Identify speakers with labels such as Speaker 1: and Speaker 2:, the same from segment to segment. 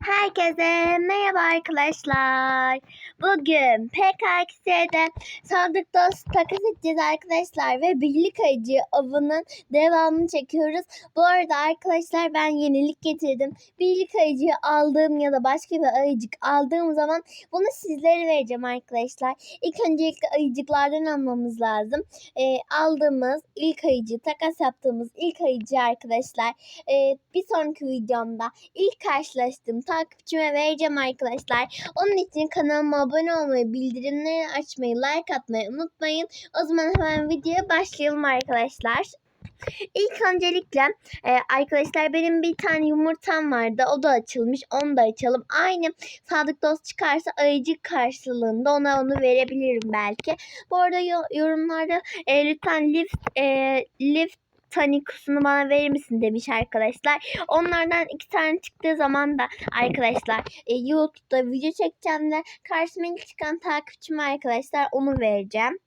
Speaker 1: Herkese merhaba arkadaşlar. Bugün PKX'de Sadık Dost takas edeceğiz arkadaşlar ve birlik ayıcı avının devamını çekiyoruz. Bu arada arkadaşlar ben yenilik getirdim. Birlik ayıcıyı aldığım ya da başka bir ayıcık aldığım zaman bunu sizlere vereceğim arkadaşlar. İlk öncelikle ayıcıklardan almamız lazım. Ee, aldığımız ilk ayıcı, takas yaptığımız ilk ayıcı arkadaşlar. Ee, bir sonraki videomda ilk karşılaştığım takipçime vereceğim arkadaşlar. Onun için kanalıma abone olmayı, bildirimleri açmayı, like atmayı unutmayın. O zaman hemen videoya başlayalım arkadaşlar. İlk öncelikle e, arkadaşlar benim bir tane yumurtam vardı. O da açılmış. Onu da açalım. Aynı Sadık Dost çıkarsa ayıcık karşılığında ona onu verebilirim belki. Bu arada yo- yorumlarda e, lütfen lift e, lift tanikusunu bana verir misin demiş arkadaşlar. Onlardan iki tane çıktığı zaman da arkadaşlar e, YouTube'da video çekeceğim de karşıma ilk çıkan takipçime arkadaşlar onu vereceğim.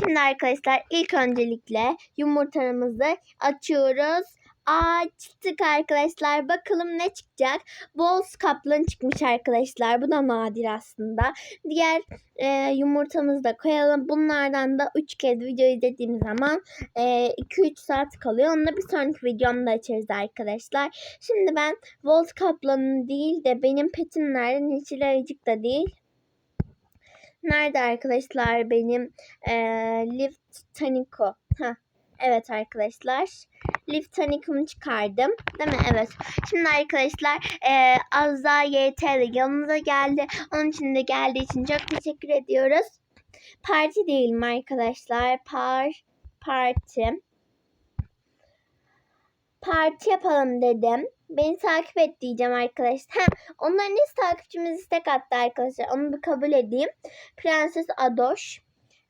Speaker 1: Şimdi arkadaşlar ilk öncelikle yumurtamızı açıyoruz. Açtık arkadaşlar. Bakalım ne çıkacak. Boz kaplan çıkmış arkadaşlar. Bu da nadir aslında. Diğer e, yumurtamızı da koyalım. Bunlardan da 3 kez video izlediğim zaman e, 2-3 saat kalıyor. Onu da bir sonraki videomda açarız arkadaşlar. Şimdi ben Volt kaplanın değil de benim petim nerede? Neçil ayıcık da değil. Nerede arkadaşlar benim e, Lift Tanico? Heh, evet arkadaşlar. Lift Tanico'mu çıkardım. Değil mi? Evet. Şimdi arkadaşlar e, Azza YT de yanımıza geldi. Onun için de geldiği için çok teşekkür ediyoruz. Parti değil mi arkadaşlar? Par parti. Parti yapalım dedim. Beni takip et diyeceğim arkadaşlar. Ha, onların nesi takipçimiz istek attı arkadaşlar. Onu bir kabul edeyim. Prenses Adoş.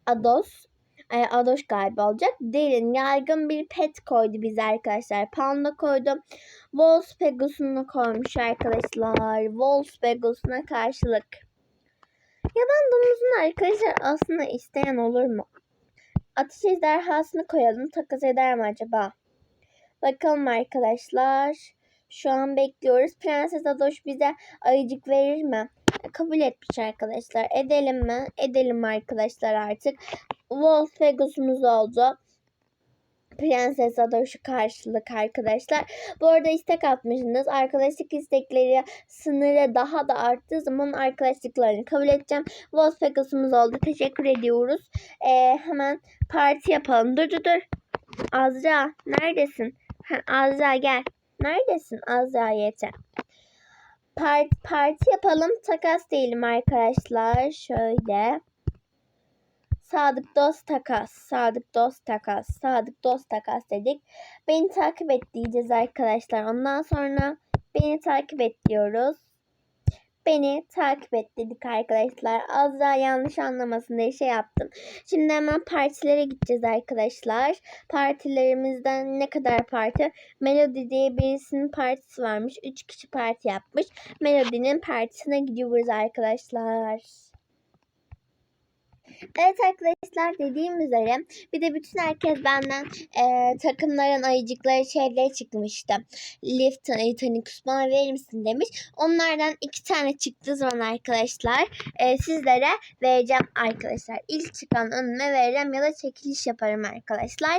Speaker 1: Ados. E, Adoş galiba olacak. Derin yaygın bir pet koydu bize arkadaşlar. Panda koydu. Wolfspegas'unu koymuş arkadaşlar. Wolfspegas'una karşılık. Yaban domuzun arkadaşlar aslında isteyen olur mu? Ateş ejderhasını koyalım. Takas eder mi acaba? Bakalım arkadaşlar. Şu an bekliyoruz. Prenses Adoş bize ayıcık verir mi? Kabul etmiş arkadaşlar. Edelim mi? Edelim arkadaşlar artık. Wolf Pegasus'umuz oldu. Prenses Adoş'u karşılık arkadaşlar. Bu arada istek atmışsınız. Arkadaşlık istekleri sınırı daha da arttığı zaman arkadaşlıklarını kabul edeceğim. Wolf Pegasus'umuz oldu. Teşekkür ediyoruz. Ee, hemen parti yapalım. Dur dur dur. Azra neredesin? Azra gel. Neredesin Azra yeter. Part, parti yapalım. Takas değilim arkadaşlar. Şöyle. Sadık dost takas. Sadık dost takas. Sadık dost takas dedik. Beni takip et diyeceğiz arkadaşlar. Ondan sonra beni takip et diyoruz. Beni takip et dedik arkadaşlar. Az daha yanlış anlamasın diye şey yaptım. Şimdi hemen partilere gideceğiz arkadaşlar. Partilerimizden ne kadar parti? Melody diye birisinin partisi varmış. 3 kişi parti yapmış. Melody'nin partisine gidiyoruz arkadaşlar. Evet arkadaşlar dediğim üzere bir de bütün herkes benden e, takımların ayıcıkları şeyleri çıkmıştı. Lift Titanic bana verir misin demiş. Onlardan iki tane çıktığı zaman arkadaşlar e, sizlere vereceğim arkadaşlar. İlk çıkan önüme vereceğim ya da çekiliş yaparım arkadaşlar.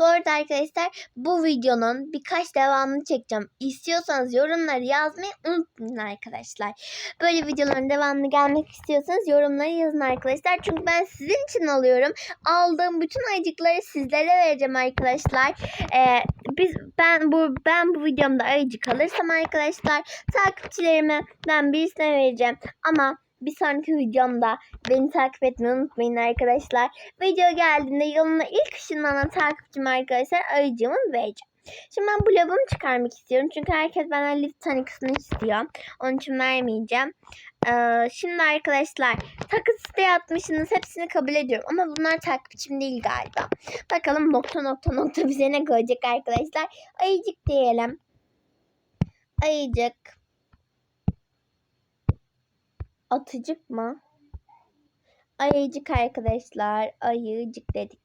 Speaker 1: Bu arada arkadaşlar bu videonun birkaç devamını çekeceğim. İstiyorsanız yorumları yazmayı unutmayın arkadaşlar. Böyle videoların devamını gelmek istiyorsanız yorumları yazın arkadaşlar. Çünkü ben sizin için alıyorum. Aldığım bütün ayıcıkları sizlere vereceğim arkadaşlar. Ee, biz ben bu ben bu videomda ayıcık alırsam arkadaşlar takipçilerime ben birisine vereceğim. Ama bir sonraki videomda beni takip etmeyi unutmayın arkadaşlar. Video geldiğinde yoluna ilk ışınlanan takipçim arkadaşlar ayıcığımı vereceğim. Şimdi ben bu lavuğumu çıkarmak istiyorum. Çünkü herkes benden lift tanikasını istiyor. Onun için vermeyeceğim. Ee, şimdi arkadaşlar takas isteği atmışsınız. Hepsini kabul ediyorum. Ama bunlar takipçim değil galiba. Bakalım nokta nokta nokta bize ne koyacak arkadaşlar. Ayıcık diyelim. Ayıcık. Atıcık mı? Ayıcık arkadaşlar. Ayıcık dedik.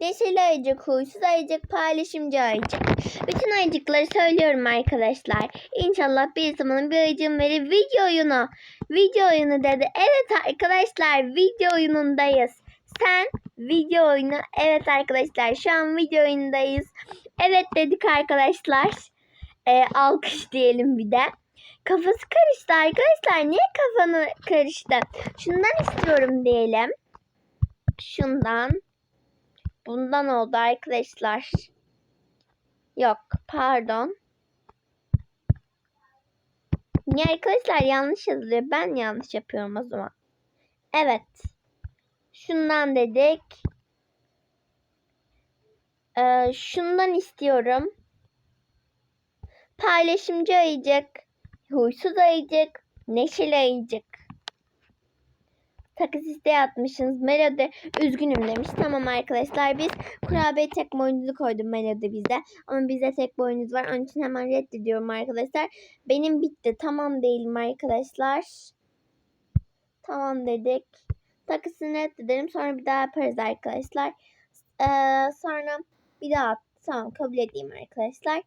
Speaker 1: Neşeli ayıcık, huysuz ayıcık, paylaşımcı ayıcık. Bütün ayıcıkları söylüyorum arkadaşlar. İnşallah bir zaman bir ayıcığım verir video oyunu. Video oyunu dedi. Evet arkadaşlar video oyunundayız. Sen video oyunu. Evet arkadaşlar şu an video oyunundayız. Evet dedik arkadaşlar. Ee, alkış diyelim bir de. Kafası karıştı arkadaşlar. Niye kafanı karıştı? Şundan istiyorum diyelim. Şundan. Bundan oldu arkadaşlar. Yok pardon. Niye arkadaşlar yanlış yazılıyor? Ben yanlış yapıyorum o zaman. Evet. Şundan dedik. Ee, şundan istiyorum. Paylaşımcı ayıcık. Huysuz ayıcık. Neşeli ayıcık. Takı isteği atmışsınız. Melody üzgünüm demiş. Tamam arkadaşlar biz kurabiye tek boynuzu koydum Melody bize. Ama bize tek boynuz var. Onun için hemen reddediyorum arkadaşlar. Benim bitti. Tamam değilim arkadaşlar. Tamam dedik. Takısını reddedelim. Sonra bir daha yaparız arkadaşlar. Ee, sonra bir daha tamam kabul edeyim arkadaşlar.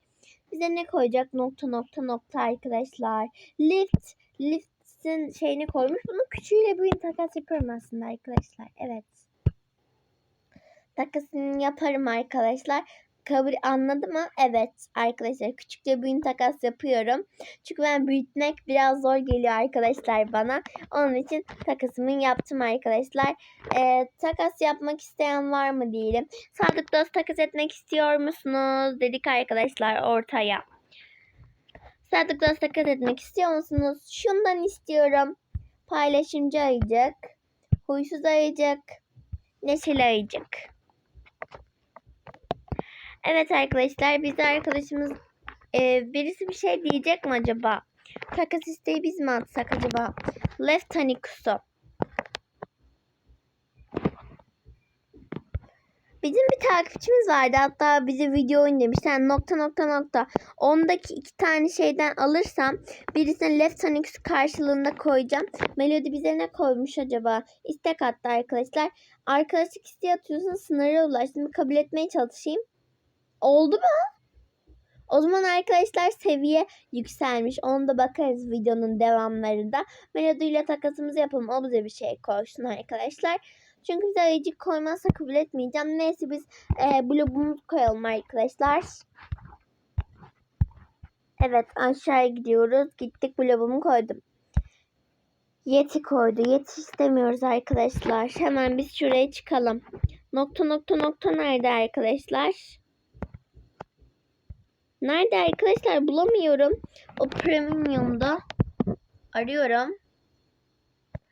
Speaker 1: Bize ne koyacak? Nokta nokta nokta arkadaşlar. Lift. Lift'in şeyini koymuş. Bunun küçüğüyle büyüğün takas yapıyorum aslında arkadaşlar. Evet. Takasını yaparım arkadaşlar. Kabul anladı mı? Evet arkadaşlar. Küçükle büyüğün takas yapıyorum. Çünkü ben büyütmek biraz zor geliyor arkadaşlar bana. Onun için takasımı yaptım arkadaşlar. Ee, takas yapmak isteyen var mı diyelim. Sadık dost takas etmek istiyor musunuz? Dedik arkadaşlar ortaya. Sadık dost takas etmek istiyor musunuz? Şundan istiyorum. Paylaşımcı ayıcık. Huysuz ayıcık. Neşeli ayıcık. Evet arkadaşlar biz arkadaşımız e, birisi bir şey diyecek mi acaba? Takas isteği biz mi atsak acaba? Left Tanikusu. Bizim bir takipçimiz vardı. Hatta bize video oyun demiş. Sen nokta nokta nokta. Ondaki iki tane şeyden alırsam birisine left Tanix karşılığında koyacağım. Melody bize ne koymuş acaba? İstek attı arkadaşlar. Arkadaşlık isteği atıyorsun sınıra ulaştım. Kabul etmeye çalışayım. Oldu mu? O zaman arkadaşlar seviye yükselmiş. Onu da bakarız videonun devamlarında. Melody ile takasımızı yapalım. O bize bir şey koysun arkadaşlar. Çünkü bize ayıcık koymazsa kabul etmeyeceğim. Neyse biz e, blobumuzu koyalım arkadaşlar. Evet aşağıya gidiyoruz. Gittik blobumu koydum. Yeti koydu. Yeti istemiyoruz arkadaşlar. Hemen biz şuraya çıkalım. Nokta nokta nokta nerede arkadaşlar? Nerede arkadaşlar bulamıyorum. O premium'da arıyorum.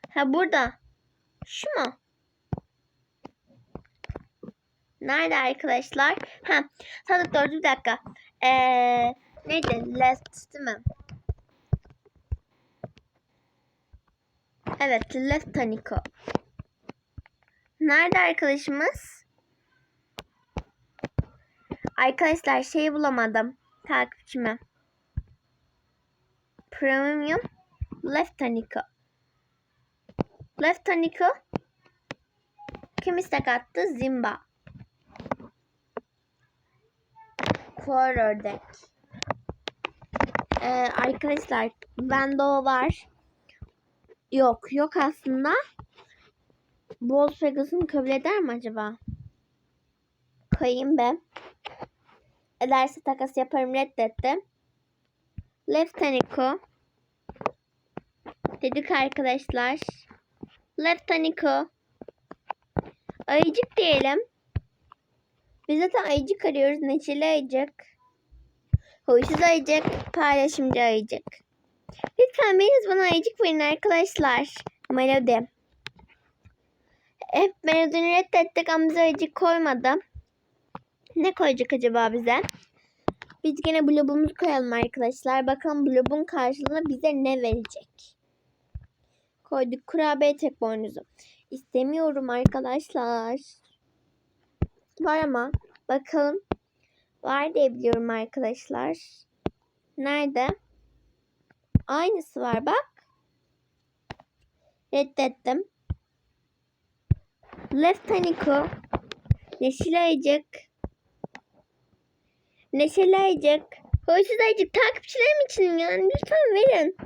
Speaker 1: Ha burada. Şu mu? Nerede arkadaşlar? Ha, sadık doğru bir dakika. Ee, neydi? Left değil mi? Evet, Left Taniko. Nerede arkadaşımız? Arkadaşlar şeyi bulamadım. Takipçime. Premium Left Taniko. Left Taniko. Kim istek attı? Zimba. Kor. Ee, arkadaşlar bende o var. Yok yok aslında. Boz Pegasus'unu kabul eder mi acaba? Koyayım be. Ederse takas yaparım reddetti. Leftanico. Dedik arkadaşlar. Leftanico. Ayıcık diyelim. Biz zaten ayıcık arıyoruz. Neçeli ayıcık. Huysuz ayıcık. Paylaşımcı ayıcık. Lütfen biriniz bana ayıcık verin arkadaşlar. Melody. Hep Melody'ni reddettik ama bize ayıcık koymadı. Ne koyacak acaba bize? Biz yine blobumuzu koyalım arkadaşlar. Bakalım blobun karşılığında bize ne verecek? Koyduk kurabiye tek boynuzu. İstemiyorum arkadaşlar. Var ama bakalım. Var diye biliyorum arkadaşlar. Nerede? Aynısı var bak. Reddettim. Left Tanico. Neşeli Ayıcık. Neşeli Ayıcık takipçilerim için yani lütfen verin.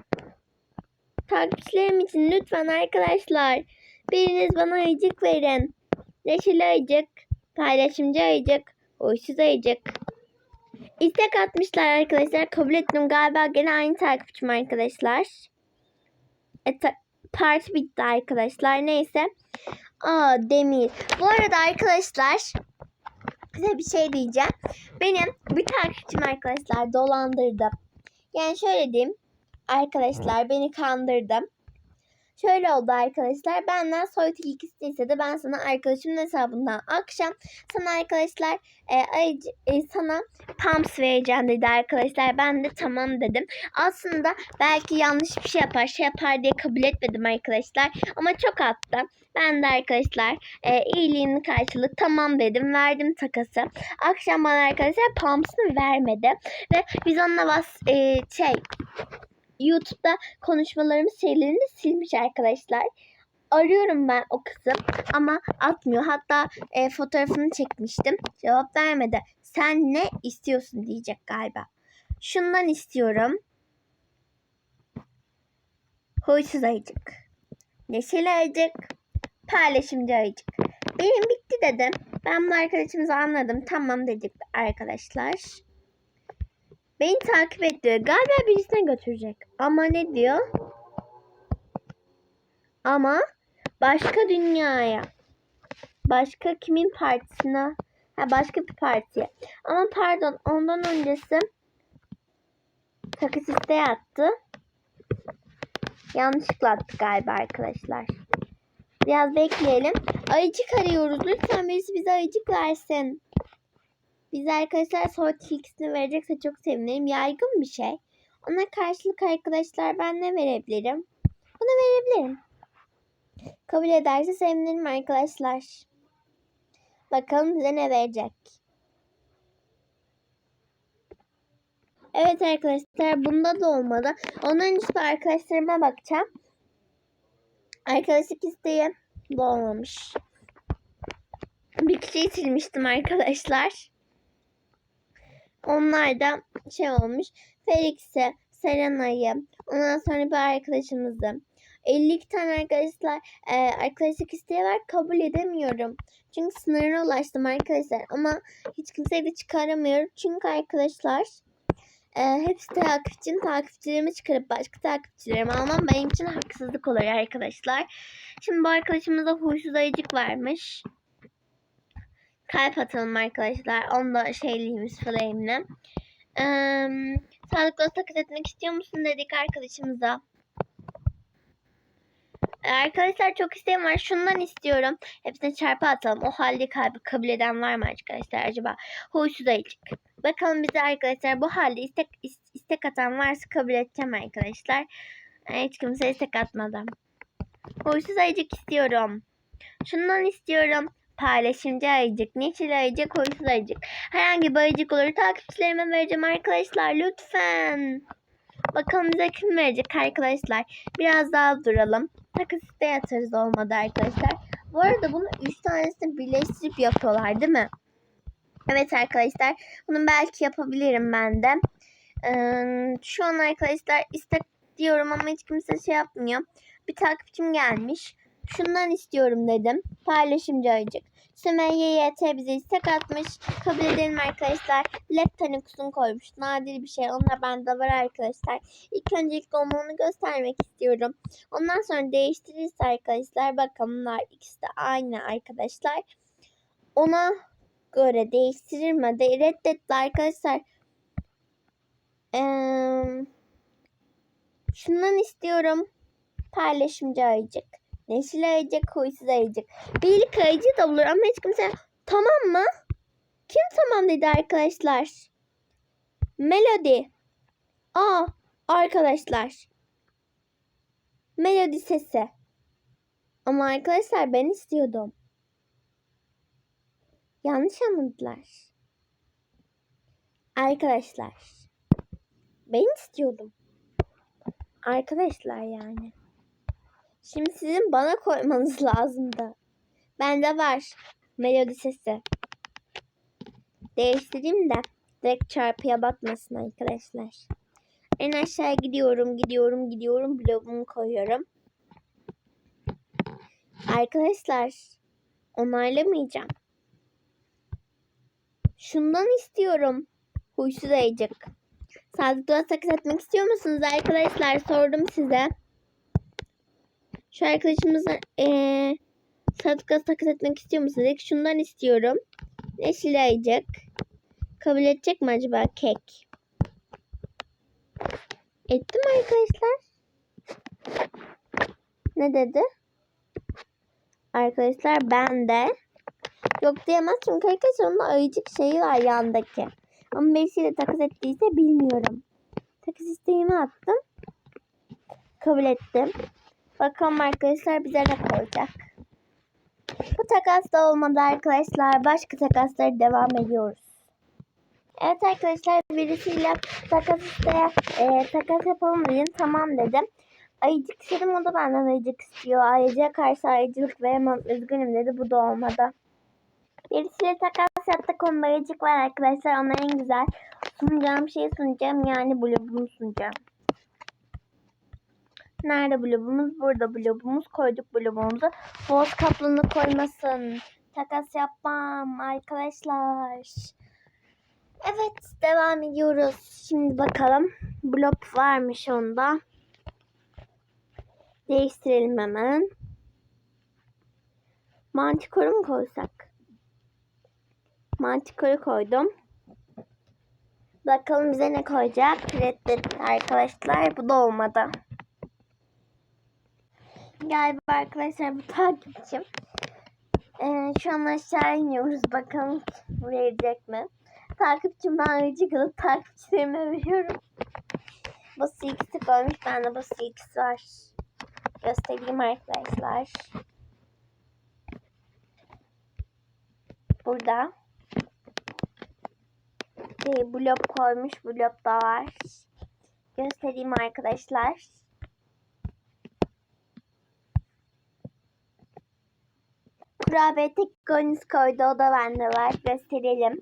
Speaker 1: Takipçilerim için lütfen arkadaşlar. Biriniz bana ayıcık verin. Neşeli ayıcık, paylaşımcı ayıcık, huysuz ayıcık. İstek atmışlar arkadaşlar. Kabul ettim. Galiba gene aynı takipçim arkadaşlar. E, ta- parti bitti arkadaşlar. Neyse. Aa Demir. Bu arada arkadaşlar size bir şey diyeceğim. Benim bir takipçim arkadaşlar dolandırdı. Yani şöyle diyeyim. Arkadaşlar beni kandırdı. Şöyle oldu arkadaşlar. Benden soyut ilk istedi. Ben sana arkadaşımın hesabından akşam sana arkadaşlar e, e, sana pumps vereceğim dedi arkadaşlar. Ben de tamam dedim. Aslında belki yanlış bir şey yapar şey yapar diye kabul etmedim arkadaşlar. Ama çok attı. Ben de arkadaşlar e, iyiliğinin karşılık tamam dedim. Verdim takası. Akşam bana arkadaşlar pumps'ını vermedi. Ve biz onunla bas e, şey YouTube'da konuşmalarımız şeylerini silmiş arkadaşlar. Arıyorum ben o kızı ama atmıyor. Hatta e, fotoğrafını çekmiştim. Cevap vermedi. Sen ne istiyorsun diyecek galiba. Şundan istiyorum. Huysuz ayıcık. Neşeli ayıcık. Paylaşımcı ayıcık. Benim bitti dedim. Ben bu arkadaşımızı anladım. Tamam dedik arkadaşlar. Beni takip et diyor. Galiba birisine götürecek. Ama ne diyor? Ama başka dünyaya. Başka kimin partisine? Ha başka bir partiye. Ama pardon ondan öncesi takas isteği attı. Yanlışlıkla attı galiba arkadaşlar. Biraz bekleyelim. Ayıcık arıyoruz. Lütfen birisi bize ayıcık versin. Biz arkadaşlar soğuk tilkisini verecekse çok sevinirim. Yaygın bir şey. Ona karşılık arkadaşlar ben ne verebilirim? Bunu verebilirim. Kabul ederse sevinirim arkadaşlar. Bakalım bize ne verecek. Evet arkadaşlar bunda da olmadı. Ondan önce arkadaşlarıma bakacağım. Arkadaşlık isteği bu olmamış. Bir kişiyi silmiştim arkadaşlar. Onlar da şey olmuş. Felix'i, Serena'yı, ondan sonra bir arkadaşımızı. 52 tane arkadaşlar e, arkadaşlık isteği var. Kabul edemiyorum. Çünkü sınırına ulaştım arkadaşlar. Ama hiç kimseyi de çıkaramıyorum. Çünkü arkadaşlar e, hepsi takipçinin takipçilerimi çıkarıp başka takipçilerimi almam benim için haksızlık oluyor arkadaşlar. Şimdi bu arkadaşımıza huysuz ayıcık varmış. Kalp atalım arkadaşlar. Onda şeyliymiş flame'le. Ee, sağlıklı takip etmek istiyor musun dedik arkadaşımıza. Arkadaşlar çok isteğim var. Şundan istiyorum. Hepsine çarpı atalım. O halde kalbi kabul eden var mı arkadaşlar acaba? Huysuz ayıcık. Bakalım bize arkadaşlar bu halde istek is- istek atan varsa kabul edeceğim arkadaşlar. Hiç kimse istek atmadan. Huysuz ayıcık istiyorum. Şundan istiyorum. Paylaşımcı ayıcık, neşeli ayıcık, huysuz ayıcık. Herhangi bir ayıcık olur takipçilerime vereceğim arkadaşlar lütfen. Bakalım bize kim verecek arkadaşlar. Biraz daha duralım. Taksitte yatarız olmadı arkadaşlar. Bu arada bunu 3 tanesini birleştirip yapıyorlar değil mi? Evet arkadaşlar. Bunu belki yapabilirim ben de. Ee, şu an arkadaşlar istek diyorum ama hiç kimse şey yapmıyor. Bir takipçim gelmiş. Şundan istiyorum dedim. Paylaşımcı ayıcık. Sümeyye YT bize istek atmış. Kabul edelim arkadaşlar. Lep tanikusunu koymuş. Nadir bir şey. Onlar bende var arkadaşlar. İlk öncelikle onu göstermek istiyorum. Ondan sonra değiştirirse arkadaşlar bakın bunlar ikisi de aynı arkadaşlar. Ona göre değiştirir mi? De reddetti arkadaşlar. Ee, şundan istiyorum. Paylaşımcı ayıcık. Neşeli ayıcık, huysuz ayıcık. Birlik ayıcı da olur ama hiç kimse tamam mı? Kim tamam dedi arkadaşlar? Melody. Aa arkadaşlar. Melody sesi. Ama arkadaşlar ben istiyordum. Yanlış anladılar. Arkadaşlar. Ben istiyordum. Arkadaşlar yani. Şimdi sizin bana koymanız lazımdı. Bende var. Melodi sesi. değiştireyim de direkt çarpıya batmasın arkadaşlar. En aşağıya gidiyorum, gidiyorum, gidiyorum. Blogumu koyuyorum. Arkadaşlar onaylamayacağım. Şundan istiyorum. Huysuz ayıcık. Doğa sakız etmek istiyor musunuz arkadaşlar? Sordum size. Şu arkadaşımıza ee, Sadık Doğa sakız etmek istiyor musunuz? Dedik şundan istiyorum. Neşeli ayıcık. Kabul edecek mi acaba kek? Etti mi arkadaşlar? Ne dedi? Arkadaşlar ben de yok diyemez çünkü arkadaşlar onun ayıcık şeyi var yandaki. Ama birisiyle takas ettiyse bilmiyorum. Takas isteğimi attım. Kabul ettim. Bakalım arkadaşlar bize ne koyacak. Bu takas da olmadı arkadaşlar. Başka takaslara devam ediyoruz. Evet arkadaşlar birisiyle takas isteye e, takas yapalım dedim. Tamam dedim. Ayıcık istedim o da benden ayıcık istiyor. Ayıcığa karşı ayıcılık veremem üzgünüm dedi. Bu da olmadı. Birisiyle takas yaptık. Onda ayıcık var arkadaşlar. Ona en güzel sunacağım şeyi sunacağım. Yani blogumu sunacağım. Nerede blobumuz? Burada blobumuz. Koyduk blobumuzu. Boz kaplını koymasın. Takas yapmam arkadaşlar. Evet devam ediyoruz. Şimdi bakalım. Blob varmış onda. Değiştirelim hemen. Mantikoru mu koysak? Mantikoru koydum. Bakalım bize ne koyacak. Reddet arkadaşlar. Bu da olmadı. Galiba arkadaşlar bu takipçim. Ee, şu an aşağı iniyoruz. Bakalım verecek mi? Takipçimden ayrıca kalıp takipçilerime veriyorum. Bu CX'i koymuş. Bende bu CX var. Göstereyim arkadaşlar. Burada. Bir blok koymuş. Blok da var. Göstereyim arkadaşlar. Kurabiye tek gönüz koydu. O da bende var. Gösterelim.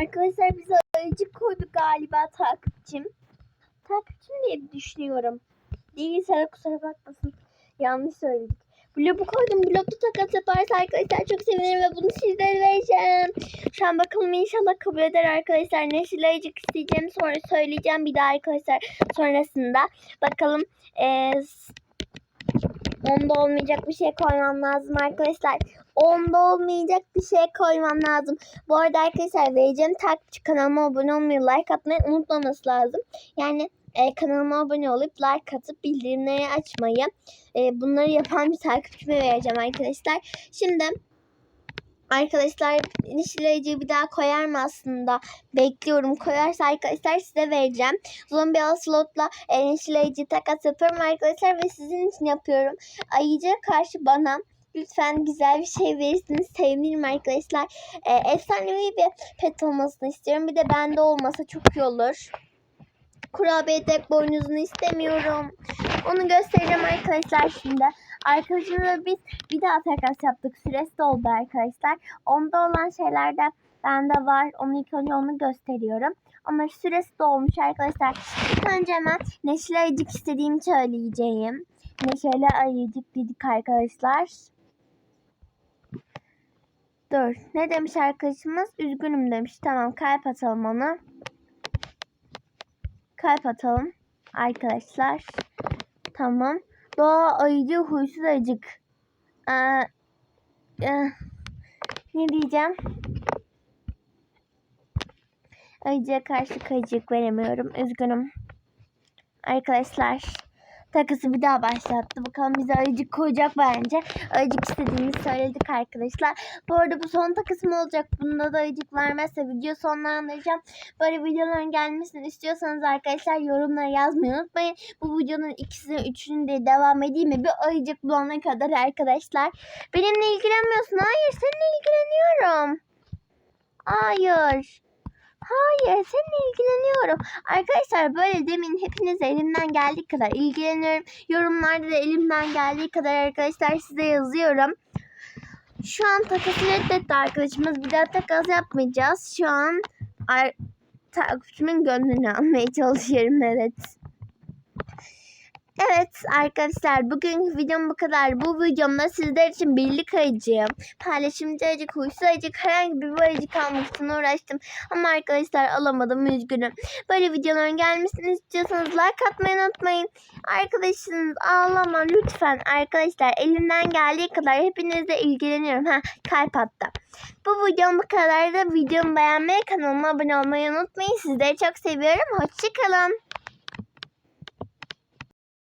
Speaker 1: Arkadaşlar bize ayıcık koydu galiba takipçim. Takipçim diye düşünüyorum. Değilse kusura bakmasın. Yanlış söyledik. Blobu koydum. Blokta takas yaparsa arkadaşlar çok sevinirim ve bunu sizlere vereceğim. Şu an bakalım inşallah kabul eder arkadaşlar. Neşil ayıcık isteyeceğim. Sonra söyleyeceğim bir daha arkadaşlar sonrasında. Bakalım ee, onda olmayacak bir şey koymam lazım arkadaşlar. Onda olmayacak bir şey koymam lazım. Bu arada arkadaşlar vereceğim takipçi kanalıma abone olmayı, like atmayı unutmaması lazım. Yani e, kanalıma abone olup like atıp bildirimleri açmayı e, bunları yapan bir takipçime vereceğim arkadaşlar. Şimdi arkadaşlar nişileyiciyi bir daha koyar mı aslında? Bekliyorum. Koyarsa arkadaşlar size vereceğim. Zombi slotla e, nişileyici takas yapıyorum arkadaşlar ve sizin için yapıyorum. Ayıca karşı bana lütfen güzel bir şey verirsiniz. Sevinirim arkadaşlar. E, efsanevi bir pet olmasını istiyorum. Bir de bende olmasa çok iyi olur. Kurabiye tek boynuzunu istemiyorum. Onu göstereceğim arkadaşlar şimdi. Arkadaşımla biz bir daha takas yaptık. Süresi de oldu arkadaşlar. Onda olan şeyler de bende var. Onu ilk önce onu gösteriyorum. Ama süresi de olmuş arkadaşlar. İlk önce hemen Neşeli Ayıcık istediğimi söyleyeceğim. Neşeli Ayıcık dedik arkadaşlar. Dur. Ne demiş arkadaşımız? Üzgünüm demiş. Tamam kalp atalım ona. Kalp atalım. Arkadaşlar. Tamam. Doğa ayıcı huysuz ayıcık. Ee, e, ne diyeceğim? Ayıcıya karşı kayıcık veremiyorum. Üzgünüm. Arkadaşlar. Takısı bir daha başlattı. Bakalım bize ayıcık koyacak bence. Ayıcık istediğimizi söyledik arkadaşlar. Bu arada bu son takısım olacak. Bunda da ayıcık vermezse video sonlandıracağım. Böyle videoların gelmesini istiyorsanız arkadaşlar yorumlara yazmayı unutmayın. Bu videonun ikisini üçünü de devam edeyim mi? Bir ayıcık bulana kadar arkadaşlar. Benimle ilgilenmiyorsun. Hayır seninle ilgileniyorum. Hayır. Hayır seninle ilgileniyorum. Arkadaşlar böyle demin hepiniz elimden geldiği kadar ilgileniyorum. Yorumlarda da elimden geldiği kadar arkadaşlar size yazıyorum. Şu an takası reddetti arkadaşımız. Bir daha takas yapmayacağız. Şu an takipçimin gönlünü almaya çalışıyorum evet. Evet arkadaşlar bugünkü videom bu kadar. Bu videomda sizler için birlik ayıcı, paylaşımcı ayıcı, huysuz ayıcı, herhangi bir ayıcı kalmak için uğraştım. Ama arkadaşlar alamadım üzgünüm. Böyle videoların gelmesini istiyorsanız like atmayı unutmayın. Arkadaşınız ağlama lütfen arkadaşlar. Elimden geldiği kadar hepinizle ilgileniyorum. Ha kalp hatta. Bu videom bu kadar da videomu beğenmeyi kanalıma abone olmayı unutmayın. Sizleri çok seviyorum. Hoşçakalın.